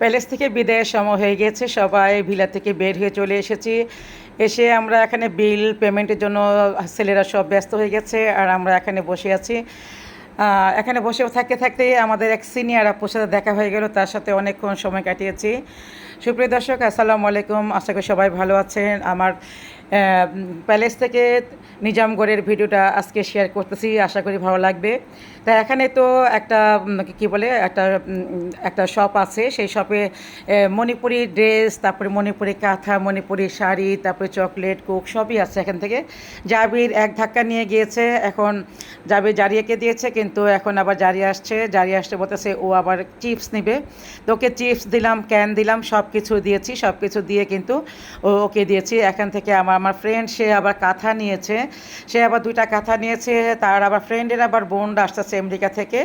Palace থেকে বিদায়ের সময় হয়ে গেছে। সবাই ভিলা থেকে বের হয়ে চলে এসেছি। এসে আমরা এখানে বিল পেমেন্টের জন্য ছেলেরা সব ব্যস্ত হয়ে গেছে আর আমরা এখানে বসে আছি। এখানে বসে থাকতে থাকতে আমাদের এক সিনিয়র আপুর সাথে দেখা হয়ে গেল। তার সাথে অনেকক্ষণ সময় কাটিয়েছি। সুপ্রিয় দর্শক, আসসালামু আলাইকুম। আশা করি সবাই ভালো আছেন। আমার প্যালেস থেকে নিজামগড়ের ভিডিওটা আজকে শেয়ার করতেছি, আশা করি ভালো লাগবে। তা এখানে তো একটা কি বলে, একটা একটা শপ আছে। সেই শপে মণিপুরি ড্রেস তারপরে মণিপুরি কাঁথা, মণিপুরি শাড়ি, তারপরে চকলেট কোক সবই আছে এখান থেকে। জাবির এক ধাক্কা নিয়ে গিয়েছে, এখন জাবির জারিয়াকে দিয়েছে, কিন্তু এখন আবার জারি আসছে। জারি আসতে বলতেছে, ও আবার চিপস নেবে। তো ওকে চিপস দিলাম ক্যান দিলাম সব কিছু দিয়েছি সব কিছু দিয়ে কিন্তু ওকে দিয়েছি। এখান থেকে আমার আমার ফ্রেন্ড সে আবার কাঁথা নিয়েছে। সে আবার দুইটা কাঁথা নিয়েছে, তার আবার ফ্রেন্ডের আবার বোনরা আসতেছে আমেরিকা থেকে।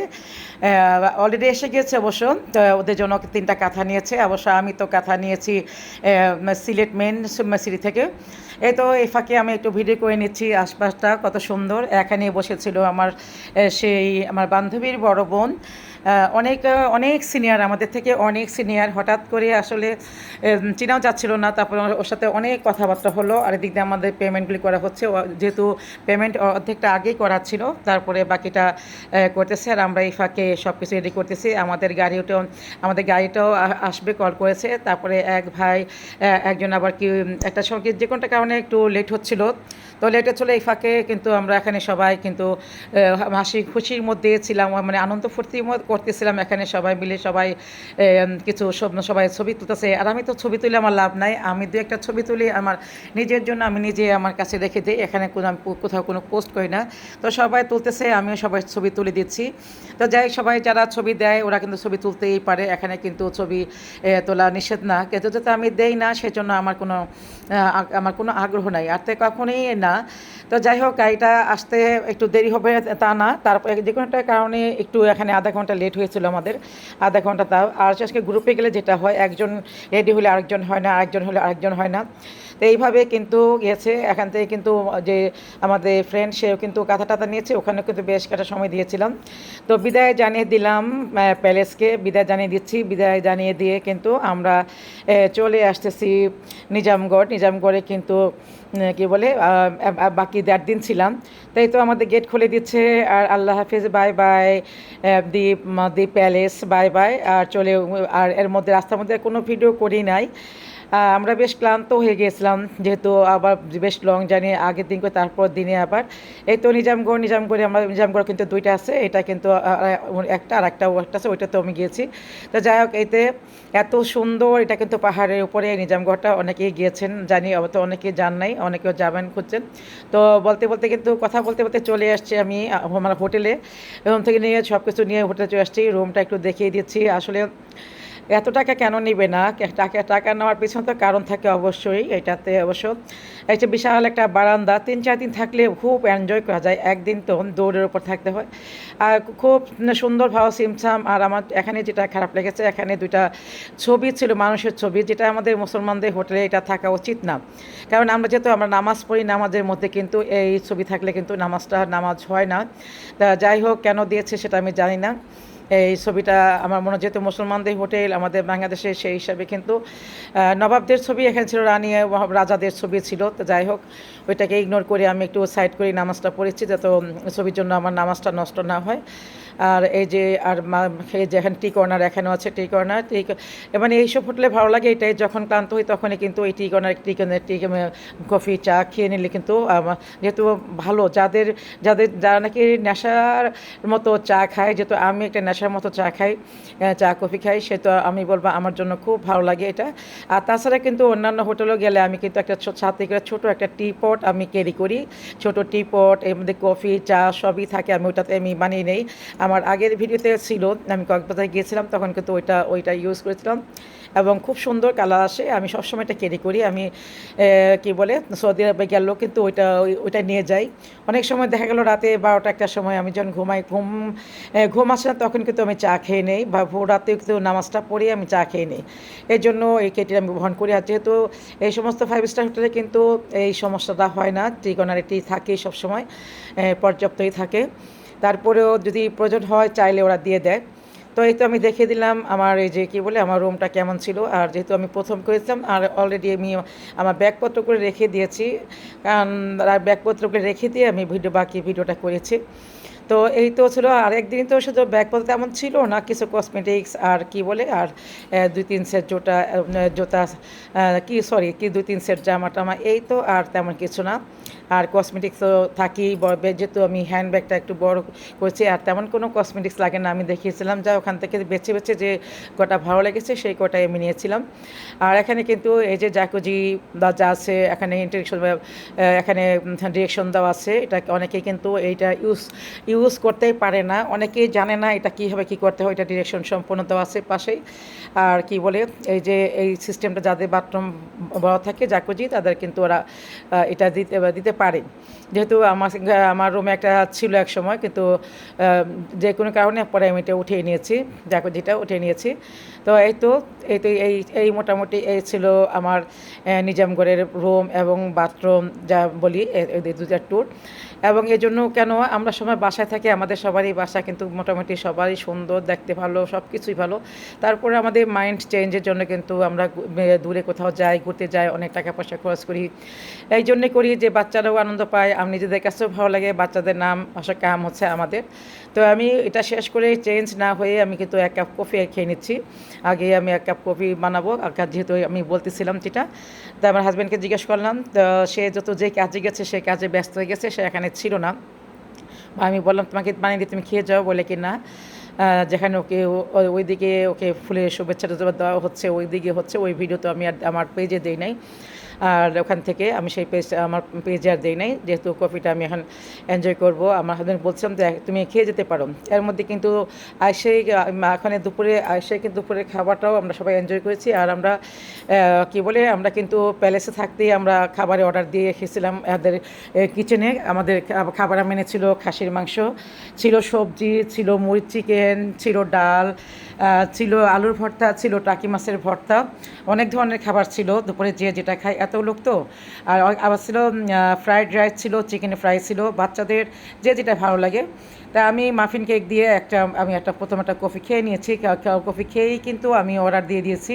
অলরেডি এসে গিয়েছে অবশ্য, তো ওদের জন্য তিনটা কাঁথা নিয়েছে। অবশ্য আমি তো কাঁথা নিয়েছি সিলেট মেন সিটি থেকে। এই তো এই ফাঁকে আমি একটু ভিডিও করে নিচ্ছি, আশপাশটা কত সুন্দর। এখানে বসেছিল আমার সেই, আমার বান্ধবীর বড় বোন। অনেক অনেক সিনিয়র আমাদের থেকে অনেক সিনিয়র হঠাৎ করে আসলে চেনাও যাচ্ছিল না, তারপর ওর সাথে অনেক কথাবার্তা হলো, আর এদিক দিয়ে আমাদের পেমেন্টগুলি করা হচ্ছে যেহেতু পেমেন্ট অর্ধেকটা আগেই করা ছিল, তারপরে বাকিটা করতেছে, আর আমরা এই ফাঁকে সব কিছু রেডি করতেছি, আমাদের গাড়িটাও আমাদের গাড়িটাও আসবে কল করেছে, তারপরে এক ভাই একজন আবার কি একটা সময় যে কোনোটা কারণে একটু লেট হচ্ছিল, তো লেটে চলে এই ফাঁকে, কিন্তু আমরা এখানে সবাই কিন্তু হাসি খুশির মধ্যে ছিলাম মানে আনন্দ ফুর্তি করতেছিলাম এখানে সবাই মিলে সবাই কিছু সব- সবাই ছবি তুলতেছে। আর আমি তো ছবি তুলে আমার লাভ নাই। আমি দু একটা ছবি তুলি আমার নিজের জন্য, আমি নিজে আমার কাছে রেখে দিই। এখানে কোনো, আমি কোথাও কোনো পোস্ট করি না। তো সবাই তুলতেছে, আমিও সবাই ছবি তুলে দিচ্ছি। তো যাই সবাই যারা ছবি দেয়, ওরা কিন্তু ছবি তুলতেই পারে। এখানে কিন্তু ছবি তোলা নিষেধ না। কিন্তু যাতে আমি দেই না, সেজন্য আমার কোনো আমার কোনো আগ্রহ নাই। আর তো কখনোই না। তো যাই হোক গাড়িটা আসতে একটু দেরি হবে তা না। তারপরে যে কোনো একটা কারণে একটু এখানে আধা ঘণ্টা লেট হয়েছিল আমাদের। আধা ঘণ্টা তাও। আর আজকে গ্রুপে গেলে যেটা হয়, একজন রেডি হলে আরেকজন হয় না, আরেকজন হলে আরেকজন হয় না। এইভাবে কিন্তু গেছে। এখান থেকে কিন্তু যে আমাদের ফ্রেন্ড সেও কিন্তু কাঁথা টাথা নিয়েছে, ওখানে কিন্তু বেশ একটা সময় দিয়েছিলাম। তো বিদায় জানিয়ে দিলাম প্যালেসকে। বিদায় জানিয়ে দিচ্ছি, বিদায় জানিয়ে দিয়ে কিন্তু আমরা চলে আসতেছি নিজামগড়। নিজামগড়ে কিন্তু কি বলে বাকি দেড় দিন ছিলাম। তাই তো আমাদের গেট খুলে দিচ্ছে, আর আল্লাহ হাফিজ bye bye the the palace bye bye আর চলে, আর এর মধ্যে, রাস্তার মধ্যে কোনো ভিডিও করি নাই। আমরা বেশ ক্লান্ত হয়ে গিয়েছিলাম যেহেতু আবার বেশ লং জার্নি আগের দিন করে, তারপর দিনে আবার। এই তো নিজামগড় নিজামগড়ে আমরা নিজামগড় কিন্তু দুইটা আছে, এটা কিন্তু একটা আর একটা একটা আছে ওইটা তো আমি গিয়েছি। তো যাই হোক, এতে এত সুন্দর, এটা কিন্তু পাহাড়ের উপরে নিজামগড়টা অনেকেই গিয়েছেন, জানি অবশ্য অনেকে যান নাই, অনেকেও যাবেন, খুঁজছেন। তো বলতে বলতে কিন্তু, কথা বলতে বলতে চলে আসছি আমি আমার হোটেলে। রুম থেকে নিয়ে সব কিছু নিয়ে হোটেলে চলে আসছি, রুমটা একটু দেখিয়ে দিচ্ছি। আসলে এত টাকা কেন নিবে না? টাকা টাকা নেওয়ার পিছনে তো কারণ থাকে অবশ্যই, এটাতে অবশ্য। একটা বিশাল একটা বারান্দা, তিন, চার দিন থাকলে খুব এনজয় করা যায়। একদিন তো দৌড়ের উপর থাকতে হয়। আর খুব সুন্দর ভাও সিমসাম, আর আমার এখানে যেটা খারাপ লেগেছে, এখানে দুইটা ছবি ছিল, মানুষের ছবি, যেটা আমাদের মুসলমানদের হোটেলে এটা থাকা উচিত না। কারণ আমরা যেহেতু আমরা নামাজ পড়ি নামাজের মধ্যে কিন্তু এই ছবি থাকলে কিন্তু নামাজটা নামাজ হয় না। যাই হোক, কেন দিয়েছে সেটা আমি জানি না। এই ছবিটা আমার মনে যেহেতু মুসলমানদের হোটেল, আমাদের বাংলাদেশে সেই হিসাবে কিন্তু নবাবদের ছবি এখানে ছিল, রানী রাজাদের ছবি ছিল। তো যাই হোক, ওইটাকে ইগনোর করে আমি একটু সাইড করে নামাজটা পড়েছি যাতে ছবির জন্য আমার নামাজটা নষ্ট না হয়। আর এই যে, আর এই টি কর্নার এখানেও আছে টি কর্নার টি মানে এইসব হোটেলে ভালো লাগে এটাই, যখন ক্লান্ত হই তখনই কিন্তু এই tea corner tea corner tea coffee চা খেয়ে নিলে কিন্তু যেহেতু ভালো, যাদের যাদের, যারা নাকি নেশার মতো চা খায়, যেহেতু আমি একটা নেশার মতো চা খাই চা কফি খাই, সে তো আমি বলব আমার জন্য খুব ভালো লাগে এটা। আর তাছাড়া কিন্তু অন্যান্য হোটেলেও গেলে আমি কিন্তু একটা সাথে ছোটো একটা টি পট আমি ক্যারি করি। ছোটো টি পট এর মধ্যে কফি চা সবই থাকে, আমি ওটাতে আমি বানিয়ে নেই। আমার আগের ভিডিওতে ছিল, আমি কক্সবাজারে গিয়েছিলাম, তখন কিন্তু ওইটা ওইটা ইউজ করেছিলাম। এবং খুব সুন্দর কালার আসে, আমি সবসময় এটা ক্যারি করি। আমি কি বলে, সৌদি আরবে গেলেও কিন্তু ওইটা ওই- ওইটা নিয়ে যাই। অনেক সময় দেখা গেল রাতে বারোটা একটা সময় আমি যখন ঘুমাই, ঘুম ঘুম আসে না, তখন কিন্তু আমি চা খেয়ে নেই বা ভোর রাতে কিন্তু নামাজটা পড়ে আমি চা খেয়ে নিই। এই জন্য এই কেটি আমি বহন করি। আর যেহেতু এই সমস্ত ফাইভ স্টার হোটেলে কিন্তু এই সমস্যাটা হয় না টিকনারে টি থাকে সবসময় পর্যাপ্তই থাকে। তারপরেও যদি প্রয়োজন হয় চাইলে ওরা দিয়ে দেয়। তো এই তো আমি দেখিয়ে দিলাম আমার এই যে কী বলে আমার রুমটা কেমন ছিল। আর যেহেতু আমি প্রথম করেছিলাম, আর অলরেডি আমি আমার ব্যাগপত্র করে রেখে দিয়েছি। কারণ আর ব্যাগপত্র করে রেখে দিয়ে আমি ভিডিও বাকি ভিডিওটা করেছি। তো এই তো ছিল, আর একদিন তো শুধু ব্যাগপত্র তেমন ছিল না, কিছু কসমেটিক্স আর কি বলে, আর দুই তিন সেট জোটা জোতা কি সরি কি দুই তিন সেট জামা টামা এই তো আর তেমন কিছু না। আর কসমেটিক্স তো থাকি যেহেতু আমি হ্যান্ড ব্যাগটা একটু বড় করেছি, আর তেমন কোনো কসমেটিক্স লাগে না। আমি দেখিয়েছিলাম যা ওখান থেকে বেছে বেছে যে কটা ভালো লেগেছে, সেই কটাই আমি নিয়েছিলাম। আর এখানে কিন্তু এই যে জাকুজি যা আছে, এখানে ইন্টারেকশন এখানে ডিরেকশন দেওয়া আছে, এটা অনেকেই কিন্তু এইটা ইউজ ইউজ করতেই পারে না। অনেকেই জানে না এটা কীভাবে কী করতে হয়, এটা ডিরেকশন সম্পূর্ণ দেওয়া আছে পাশেই। আর কি বলে, এই যে এই সিস্টেমটা যাদের বাথরুম বড় থাকে জাকুজি তাদের কিন্তু ওরা এটা দিতে দিতে পারে। যেহেতু আমার আমার রুমে একটা ছিল এক সময়, কিন্তু যে কোনো কারণে পরে আমি এটা উঠিয়ে নিয়েছি। জাকুজিটা উঠিয়ে নিয়েছি। তো এই তো এই তো এই এই মোটামুটি এই ছিল আমার নিজামগড়ের রুম এবং বাথরুম যা বলি দুটার ট্যুর এবং এই জন্য কেন আমরা সবাই বাসায় থাকি, আমাদের সবারই বাসা কিন্তু মোটামুটি সবারই সুন্দর, দেখতে ভালো সব কিছুই ভালো। তারপরে আমাদের মাইন্ড চেঞ্জের জন্য কিন্তু আমরা দূরে কোথাও যাই, ঘুরতে যাই, অনেক টাকা পয়সা খরচ করি। এই জন্যে করি যে বাচ্চারাও আনন্দ পায় আমি নিজেদের কাছেও ভালো লাগে, বাচ্চাদের নাম আসা কাম হচ্ছে আমাদের। তো আমি এটা শেষ করে চেঞ্জ না হয়ে আমি কিন্তু এক কাপ কফি খেয়ে নিচ্ছি। আগে আমি এক কাপ কফি বানাবো যেহেতু আমি বলতেছিলাম যেটা, তো আমার হাজব্যান্ডকে জিজ্ঞেস করলাম, তো সে যত যে কাজে গেছে, সে কাজে ব্যস্ত হয়ে গেছে, সে এখানে ছিল না। আমি বললাম, তোমাকে বানিয়ে দিয়ে তুমি খেয়ে যাও, বলে কি না যেখানে ওকে ও- ও- ওইদিকে ওকে ফুলের শুভেচ্ছা দেওয়া হচ্ছে ওই দিকে হচ্ছে, ওই ভিডিও তো আমি আর আমার পেজে দিই নাই। আর ওখান থেকে আমি সেই পেজ আমার পেজে আর দিই নাই। যেহেতু কফিটা আমি এখন এনজয় করব। আমার হাজব্যান্ড বলছিলাম যে, তুমি খেয়ে যেতে পারো। এর মধ্যে কিন্তু আইসেই এখানে দুপুরে আইসে কিন্তু দুপুরের খাবারটাও আমরা সবাই এনজয় করেছি। আর আমরা কি বলে, আমরা কিন্তু প্যালেসে থাকতেই আমরা খাবারের অর্ডার দিয়ে খেয়েছিলাম এদের কিচেনে আমাদের খাবার মেনে ছিল খাসির মাংস, ছিল সবজি, ছিল মুড়ি চিকেন ছিল ডাল ছিল আলুর ভর্তা, ছিল টাকি মাছের ভর্তা। অনেক ধরনের খাবার ছিল। দুপুরে যে যেটা খায় এত লোক তো? আর আবার ছিল ফ্রাইড রাইস ছিল চিকেন ফ্রাই ছিল। বাচ্চাদের যে যেটা ভালো লাগে। তা আমি মাফিন কেক দিয়ে একটা, আমি একটা, প্রথম একটা কফি খেয়ে নিয়েছি। কফি খেয়েই কিন্তু আমি অর্ডার দিয়ে দিয়েছি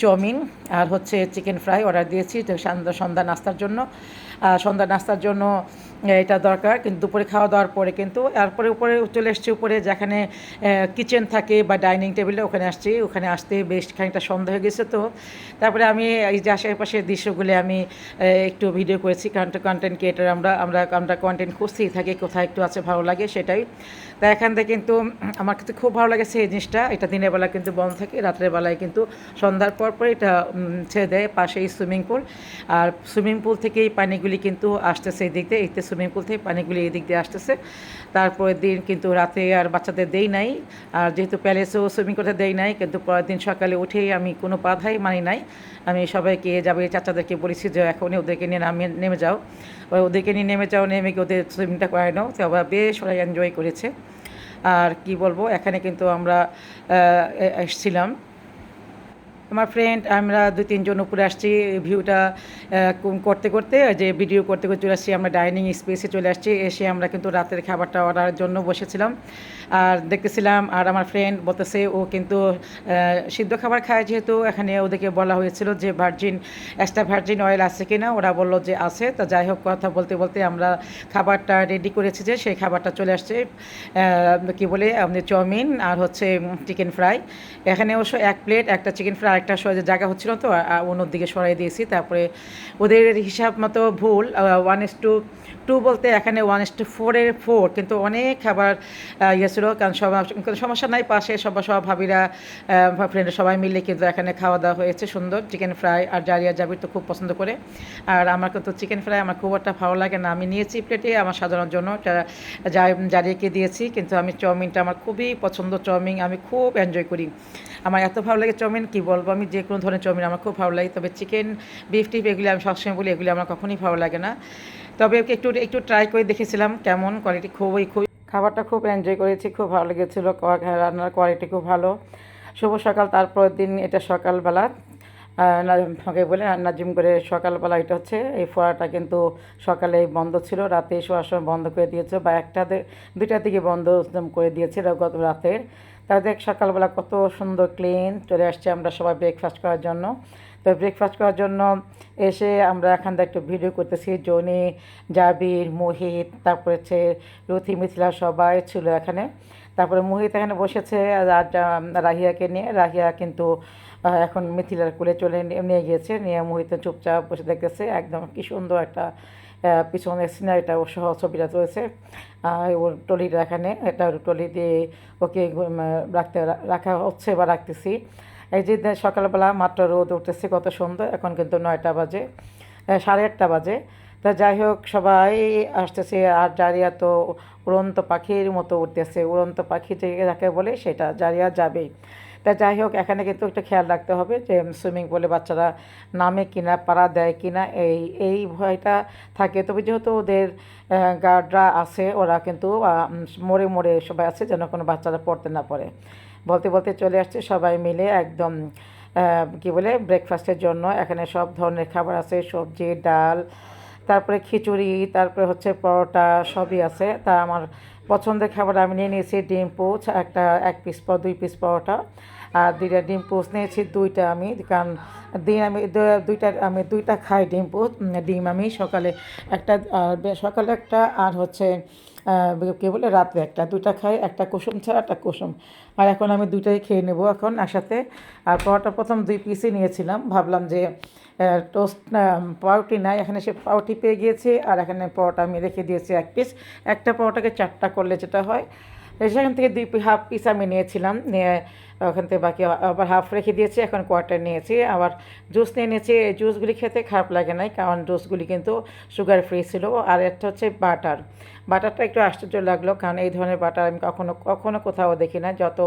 চাউমিন আর হচ্ছে চিকেন ফ্রাই অর্ডার দিয়েছি। সন্ধ্যা নাস্তার জন্য। সন্ধ্যা নাস্তার জন্য এটা দরকার। কিন্তু দুপুরে খাওয়া দাওয়ার পরে কিন্তু, তারপরে উপরে চলে এসছি উপরে যেখানে কিচেন থাকে বা ডাইনিং টেবিলে ওখানে আসছি। ওখানে আসতে বেশ খানিকটা সন্ধ্যা হয়ে গেছে তো। তারপরে আমি এই যে আশেপাশের দৃশ্যগুলো আমি একটু ভিডিও করেছি। কারণ কন্টেন্ট ক্রিয়েটার আমরা আমরা আমরা কন্টেন্ট খুঁজতেই থাকি, কোথায় একটু আছে ভালো লাগে সেটাই। তা এখান থেকে কিন্তু আমার কিন্তু খুব ভালো লাগে এই জিনিসটা। এটা দিনের বেলা কিন্তু বন্ধ থাকে রাত্রের বেলায় কিন্তু সন্ধ্যার পর পর এটা ছেড়ে দেয় পাশেই সুইমিং পুল। আর সুইমিং পুল থেকেই পানিগুলি কিন্তু আসতেছে এই দিক দিয়ে, এই সুইমিং পুল থেকে পানিগুলি এই দিক দিয়ে আসতেছে। তারপরের দিন কিন্তু রাতে আর বাচ্চাদের দেই নাই। আর যেহেতু প্যালেসেও সুইমিং করতে দেই নাই, কিন্তু পরের দিন সকালে উঠেই আমি কোনো বাধাই মানি নাই। আমি সবাইকে যাবে, চাচাদেরকে বলেছি যে এখনই ওদেরকে নিয়ে নামিয়ে, নেমে যাও। ওদেরকে নিয়ে নেমে যাও, নেমে গিয়ে ওদের সুইমিংটা করাই নাও। তো ওরা বেশ ওরা এনজয় করেছে। আর কি বলব এখানে কিন্তু আমরা এসছিলাম। আমার ফ্রেন্ড আমরা দুই, তিনজন উপরে আসছি ভিউটা করতে করতে যে ভিডিও করতে করতে চলে আসছি, আমরা ডাইনিং স্পেসে চলে আসছি, এসে আমরা কিন্তু রাতের খাবারটা অর্ডারের জন্য বসেছিলাম। আর দেখতেছিলাম, আর আমার ফ্রেন্ড বলতেছে, ও কিন্তু সিদ্ধ খাবার খায় যেহেতু, এখানে ওদেরকে বলা হয়েছিল যে ভার্জিন এক্সট্রা ভার্জিন অয়েল আছে কিনা, ওরা বলল যে আছে, তো যাই হোক, কথা বলতে বলতে আমরা খাবারটা রেডি করেছি যে, সেই খাবারটা চলে আসছে কি বলে, আপনি চাউমিন আর হচ্ছে চিকেন ফ্রাই এখানে অবশ্য এক প্লেট একটা চিকেন ফ্রাই একটা সহজে জায়গা হচ্ছিল তো অন্যদিকে সরাই দিয়েছি। তারপরে ওদের হিসাব মতো ভুল ওয়ান ইস টু টু বলতে এখানে ওয়ান ইস টু ফোরের ফোর কিন্তু অনেক খাবার ইয়ে ছিল, কারণ সব সমস্যা নাই, পাশে সব সব ভাবিরা ফ্রেন্ড সবাই মিলে কিন্তু এখানে খাওয়া দাওয়া হয়েছে সুন্দর। চিকেন ফ্রাই আর জারিয়া জাবির তো খুব পছন্দ করে। আর আমার কিন্তু চিকেন ফ্রাই আমার খুব একটা ভালো লাগে না। আমি নিয়েছি প্লেটে আমার সাজানোর জন্য। জারিয়াকে দিয়েছি, কিন্তু আমি চাউমিনটা আমার খুবই পছন্দ। চাউমিন আমি খুব এনজয় করি। আমার এত ভালো লাগে চাউমিন, কি বলব, আমি যে কোনো ধরনের চাউমিন আমার খুব ভালো লাগে, তবে চিকেন, বিফ টিফ এগুলি আমি সবসময় বলি, এগুলি আমার কখনোই ভালো লাগে না। তবে একটু একটু ট্রাই করে দেখেছিলাম কেমন কোয়ালিটি খুবই খুব খাবারটা খুব এনজয় করেছি, খুব ভালো লেগেছিলো রান্নার কোয়ালিটি খুব ভালো। শুভ সকাল, তারপরের দিন এটা সকালবেলা। আমাকে বলে নাজিম করে সকালবেলা এটা হচ্ছে, এই ফোয়ারাটা কিন্তু সকালে বন্ধ ছিল, রাতে শোয়ার সময় বন্ধ করে দিয়েছে, বা একটা দুইটার দিকে বন্ধ করে দিয়েছে, গত রাতের। তাদের সকালবেলা কত সুন্দর ক্লিন চলে আসছে আমরা সবাই ব্রেকফাস্ট করার জন্য। তো ব্রেকফাস্ট করার জন্য এসে আমরা এখান থেকে একটু ভিডিও করতেছি। জনি, জাবির, মোহিত, তারপরে হচ্ছে রথি, মিথিলা সবাই ছিল এখানে। তারপরে মোহিত এখানে বসেছে রাহিয়াকে নিয়ে। রাহিয়া কিন্তু এখন মিথিলার কোলে চলে নিয়ে গিয়েছে। নিয়ে মোহিত চুপচাপ বসে দেখতেছে। একদম কি সুন্দর একটা পিছনের সিনারিটা সহ ছবিটা রয়েছে ওর টলিটা এখানে এটা ওর টলি দিয়ে ওকে রাখতে রাখা হচ্ছে বা রাখতেছি। এই যে সকালবেলা মাত্র রোদ উঠতেছে, কত সুন্দর, এখন কিন্তু নয়টা বাজে সাড়ে আটটা বাজে। তা যাই হোক, সবাই আসতেছে, আর জারিয়া তো উড়ন্ত পাখির মতো উঠতেছে, উড়ন্ত পাখি যে যাকে বলে সেটা জারিয়া যাবেই। তা যাই হোক, এখানে কিন্তু একটা খেয়াল রাখতে হবে যে সুইমিং পুলে বাচ্চারা নামে কিনা, পাড়া দেয় কিনা, এই এই ভয়টা থাকে। তবে যেহেতু ওদের গার্ডরা আছে, ওরা কিন্তু মোড়ে মোড়ে সবাই আছে যেন কোনো বাচ্চারা পড়তে না পড়ে বলতে বলতে চলে আসছে সবাই মিলে একদম কি বলে ব্রেকফাস্টের জন্য। এখানে সব ধরনের খাবার আছে, সবজি, ডাল তারপরে খিচুড়ি, তারপরে হচ্ছে পরোটা সবই আছে। তা আমার পছন্দের খাবার আমি নিয়ে নিয়েছি ডিম পোচ, একটা এক পিস পর দুই পিস পরোটা। আর দুইটা ডিম পোচ নিয়েছি, দুইটা আমি, কারণ দিন আমি দুইটা আমি, দুইটা খাই ডিম পোচ ডিম আমি সকালে একটা আর সকালে একটা আর হচ্ছে কী বলে, রাত্রে একটা। দুইটা খাই, একটা কুসুম ছাড়া একটা কুসুম। আর এখন আমি দুইটাই খেয়ে নেব এখন একসাথে। আর পরোটা প্রথম দুই পিসই নিয়েছিলাম। ভাবলাম যে টোস্ট পাউটি নাই, এখানে সে পাউটি পেয়ে গিয়েছে, আর এখানে পরোটা আমি রেখে দিয়েছি এক পিস একটা পরোটাকে চারটা করলে যেটা হয়, সেখান থেকে দুই হাফ পিস আমি নিয়েছিলাম, নিয়ে ওখান থেকে বাকি আবার হাফ রেখে দিয়েছি, এখন কোয়ার্টার নিয়েছি। আবার জুস নিয়ে নিয়েছি, এই জুসগুলি খেতে খারাপ লাগে নাই, কারণ জুসগুলি কিন্তু সুগার ফ্রি ছিল। আর একটা হচ্ছে বাটার বাটারটা একটু আশ্চর্য লাগল, কারণ এই ধরনের বাটার আমি কখনো কখনো কোথাও দেখি না। যত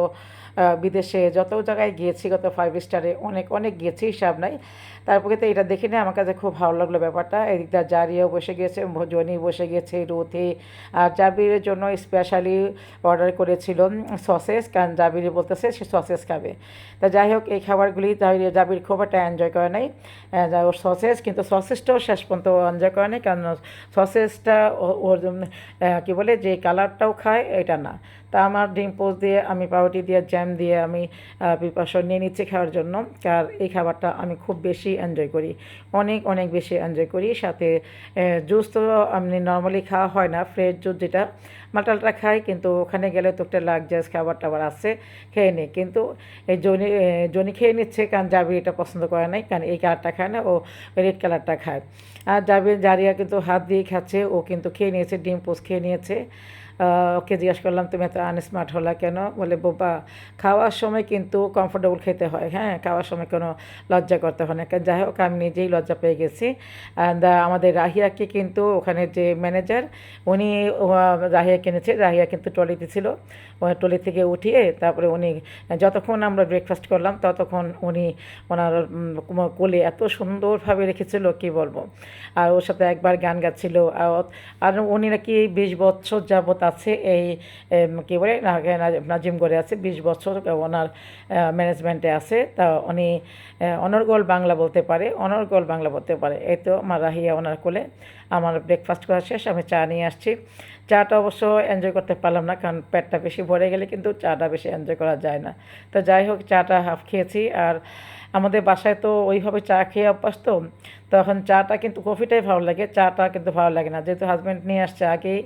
বিদেশে যত জায়গায় গিয়েছি, গত ফাইভ স্টারে অনেক অনেক গিয়েছি, হিসাব নাই। তারপরে তো এটা দেখি নিয়ে আমার কাছে খুব ভালো লাগল ব্যাপারটা। এদিকটা জারিয়াও বসে গিয়েছে জনি বসে গেছে রুথি আর জাবিরের জন্য স্পেশালি অর্ডার করেছিল সসেস কারণ জাবির বলতেছে সে সসেস খাবে। তা যাই হোক, এই খাবারগুলি জাবির খুব একটা এনজয় করে নাই। ওর সসেস, কিন্তু সসেসটাও শেষ পর্যন্ত এনজয় করে নাই, কারণ সসেসটা ওর কী বলে, যে কালারটাও খায়, এটা না। তা আমার ডিম পোস্ট দিয়ে, আমি পাউরুটি দিয়ে, জ্যাম দিয়ে আমি প্রিপারেশন নিয়ে নিচ্ছি খাওয়ার জন্য। আর এই খাবারটা আমি খুব বেশি এনজয় করি। অনেক অনেক বেশি এনজয় করি। সাথে জুস তো আমি নর্মালি খাওয়া হয় না। ফ্রেশ জুস যেটা, মাটালটা খাই, কিন্তু ওখানে গেলে তো একটা লাক্সারিয়াস খাবার টাবার আছে, খেয়ে নিই। কিন্তু এই জনি জনি খেয়ে নিচ্ছে, কারণ জাবির এটা পছন্দ করে নাই, কারণ এই কালারটা খায় না, ও রেড কালারটা খায়। আর জাবির জারিয়া কিন্তু হাত দিয়ে খাচ্ছে, ও কিন্তু খেয়ে নিয়েছে, ডিম পোস্ট খেয়ে নিয়েছে। ওকে জিজ্ঞাসা করলাম, তুমি এত আনস্মার্ট হলা কেন? বলে, বোবা, খাওয়ার সময় কিন্তু কমফোর্টেবল খেতে হয়। হ্যাঁ খাওয়ার সময় কোনো লজ্জা করতে হয় না। কারণ যাই হোক, আমি নিজেই লজ্জা পেয়ে গেছি। আমাদের রাহিয়াকে কিন্তু ওখানে যে ম্যানেজার উনি রাহিয়া কিনেছে। রাহিয়া কিন্তু ট্রলিতে ছিল। ট্রলি থেকে উঠিয়ে তারপরে উনি, যতক্ষণ আমরা ব্রেকফাস্ট করলাম, ততক্ষণ উনি ওনার কোলে এত সুন্দরভাবে রেখেছিল, কি বলব? আর ওর সাথে একবার গান গাচ্ছিল। আর উনি নাকি বিশ বছর যাবত আছে, এই কি বলে নাজিমগড়ে আছে, বিশ বছর ওনার ম্যানেজমেন্টে আছে। তা উনি অনর্গল বাংলা বলতে পারে অনর্গল বাংলা বলতে পারে। এই তো আমার রাহিয়া ওনার কোলে। আমার ব্রেকফাস্ট করা শেষ, আমি চা নিয়ে আসছি। চাটা অবশ্য এনজয় করতে পারলাম না, কারণ পেটটা বেশি ভরে গেলে কিন্তু চাটা বেশি এনজয় করা যায় না। তো যাই হোক, চাটা হাফ খেয়েছি। আর আমাদের বাসায় তো ওইভাবে চা খেয়ে অভ্যাস তো তখন চাটা কিন্তু কফিটাই ভালো লাগে, চাটা কিন্তু ভালো লাগে না। যেহেতু হাজব্যান্ড নিয়ে আসছে আগেই,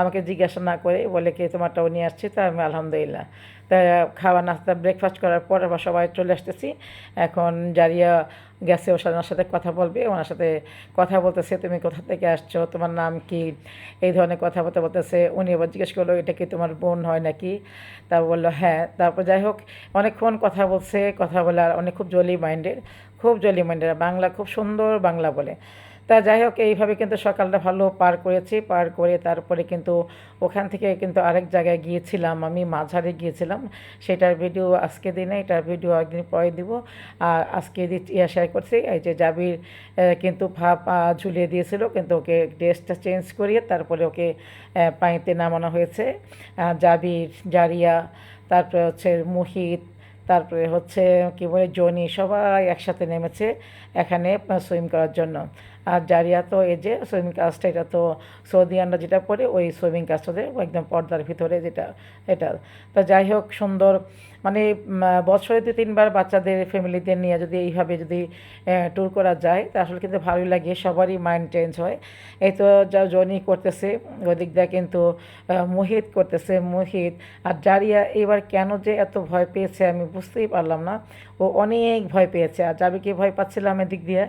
আমাকে জিজ্ঞাসা না করে বলে, কি তোমারটাও নিয়ে আসছি? তা আমি আলহামদুলিল্লাহ। তা খাওয়া, নাস্তা ব্রেকফাস্ট করার পর আবার সবাই চলে আসতেছি। এখন জারিয়া গেছে ওর সাথে ওনার সাথে কথা বলবে, ওনার সাথে কথা বলতেছে, তুমি কোথা থেকে আসছো? তোমার নাম কি? এই ধরনের কথা বলতে বলতেছে। উনি এবার জিজ্ঞেস করল, এটা কি তোমার বোন হয় নাকি? তা বলল হ্যাঁ। তারপর যাই হোক, অনেকক্ষণ কথা বলছে, কথা বলে আর অনেক খুব জলি মাইন্ডের খুব জলি মাইন্ডের বাংলা খুব সুন্দর বাংলা বলে। তা যাই হোক, এইভাবে কিন্তু সকালটা ভালো পার করেছি, পার করে তারপরে কিন্তু ওখান থেকে কিন্তু আরেক জায়গায় গিয়েছিলাম, আমি মাঝারে গিয়েছিলাম। সেটার ভিডিও আজকে দিনে এটার ভিডিও একদিন পরে দিব। আর আজকে ইয়া শেয়ার করছি, এই যে জাবির কিন্তু ভাব ঝুলিয়ে দিয়েছিল, কিন্তু ওকে ড্রেসটা চেঞ্জ করিয়ে তারপরে ওকে পানিতে নামানো হয়েছে। জাবির, জারিয়া, তারপরে হচ্ছে মুহিত, তারপরে হচ্ছে কি বলে, জনি, সবাই একসাথে নেমেছে এখানে সুইম করার জন্য। আর জারিয়া তো এই যে সুইমিং কাজটা এটা তো সৌদি সৌদিয়ানরা যেটা পরে ওই সুইমিং কাজটাতে একদম পর্দার ভিতরে যেটা, এটা। তো যাই হোক, সুন্দর। মানে বছরে দু তিনবার বাচ্চাদের ফ্যামিলিদের নিয়ে যদি এইভাবে যদি ট্যুর করা যায়, তা আসলে কিন্তু ভালোই লাগে, সবারই মাইন্ড চেঞ্জ হয়। এই তো যা জনি করতেছে ওই দিক দিয়ে কিন্তু মোহিত করতেছে, মোহিত। আর জারিয়া এবার কেন যে এত ভয় পেয়েছে আমি বুঝতেই পারলাম না। ও অনেক ভয় পেয়েছে। আর জাবিকে ভয় পাচ্ছিলাম এদিক দিয়ে।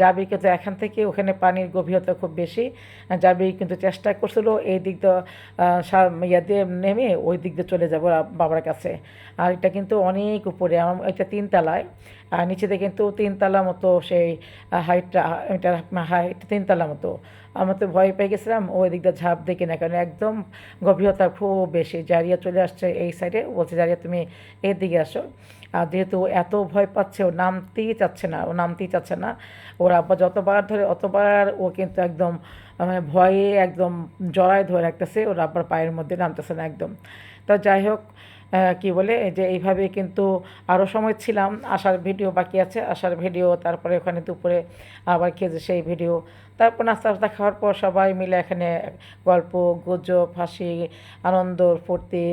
জাবি কিন্তু এখান থেকে ওখানে পানির গভীরতা খুব বেশি যাবে কিন্তু চেষ্টা করছিল এই দিক ইয়া দিয়ে নেমে ওই দিক দিয়ে চলে যাব বাবার কাছে। আর এটা কিন্তু অনেক উপরে আমার এটা তিনতলায়। আর নিচেতে কিন্তু তিনতলা মতো সেই হাইটটা এটা হাইট তিনতলা মতো। আমার তো ভয় পেয়ে গেছিলাম ওই দিক দিয়ে ঝাঁপ দেখি না কারণ একদম গভীরতা খুব বেশি। জারিয়া চলে আসছে এই সাইডে বলছে, জারিয়া, তুমি এর দিকে আসো। আর যেহেতু ও এত ভয় পাচ্ছে, ও নামতেই চাচ্ছে না, ও নামতেই চাচ্ছে না। ওর আব্বা যতবার ধরে, অতবার ও কিন্তু একদম মানে ভয়ে একদম জড়ায় ধরে রাখতেছে, ওর আব্বার পায়ের মধ্যে নামতেছে না একদম। তো যাই হোক কি বলে যে এইভাবে কিন্তু আরও সময় ছিলাম, আসার ভিডিও বাকি আছে, আসার ভিডিও, তারপরে ওখানে দুপুরে আবার খেয়েছে সেই ভিডিও। তারপর নাস্তা আস্তে খাওয়ার পর সবাই মিলে এখানে গল্প, গুজব, হাসি, আনন্দ, ফুর্তি